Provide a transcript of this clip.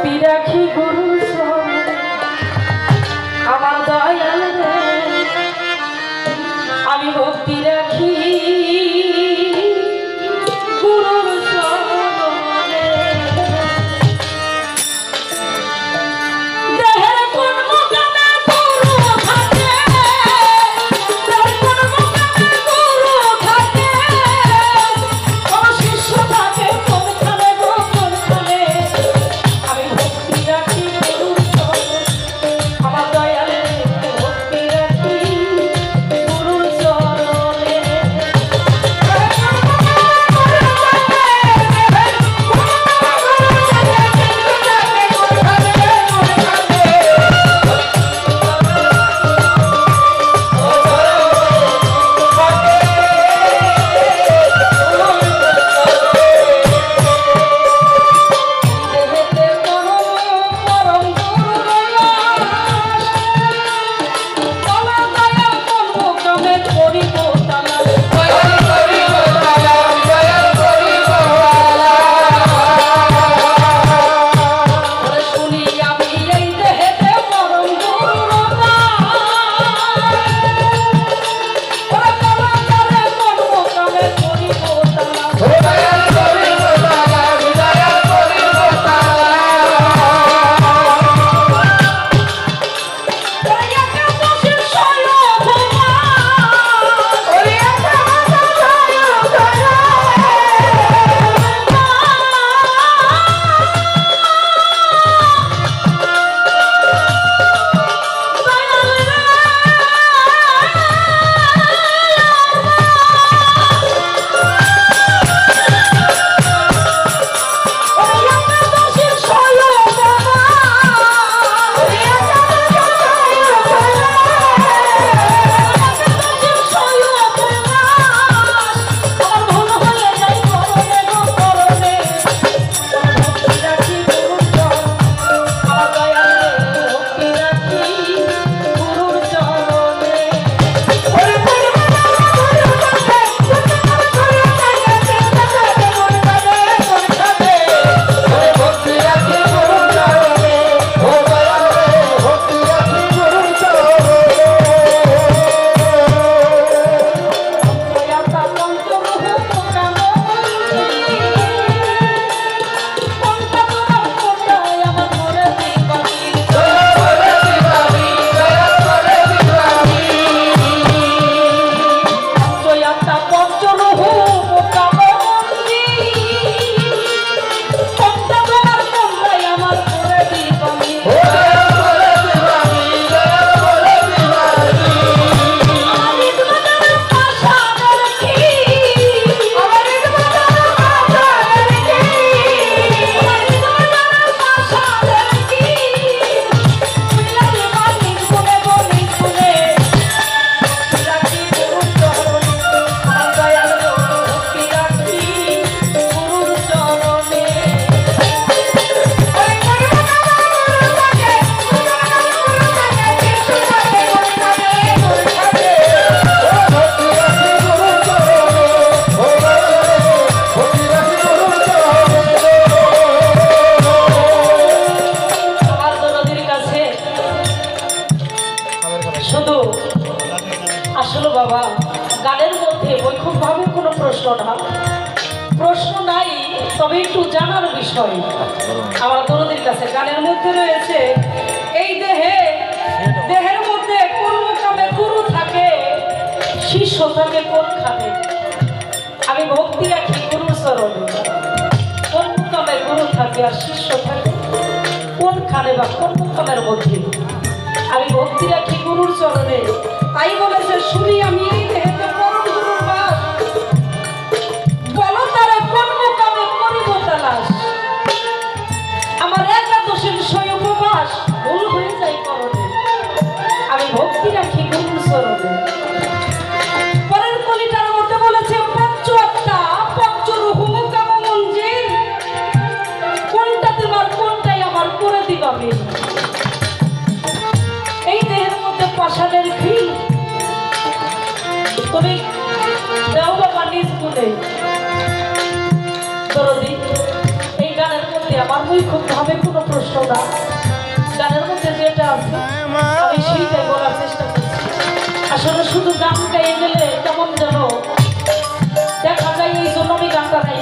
পাপি গুরু Oh, bonito. তবে একটু জানার বিষয়। আমার তরুণীর কাছে গানের মধ্যে রয়েছে, এই দেহে, দেহের মধ্যে কর্মকামে গুরু থাকে, শিষ্য থাকে কোন খাবে? আমি ভক্তি রাখি গুরুর চরণে। কর্মকামে গুরু থাকে আর শিষ্য থাকে? কোন খানে বা কর্মকামের মধ্যে? আমি ভক্তি রাখি গুরুর চরণে। তাই বলেছে, শুনি আমি তুমি যাও বাবা নিজ স্কুলে দরদি এই গানের মধ্যে আমার বই খুব ভাবে কোনো প্রশ্ন না। গানের মধ্যে যেটা আছে, আমি সেইটাই বলার চেষ্টা করছি। আসলে শুধু গান গাইয়ে গেলে কেমন যেন দেখা যায়, এই জন্য আমি গানটা গাই।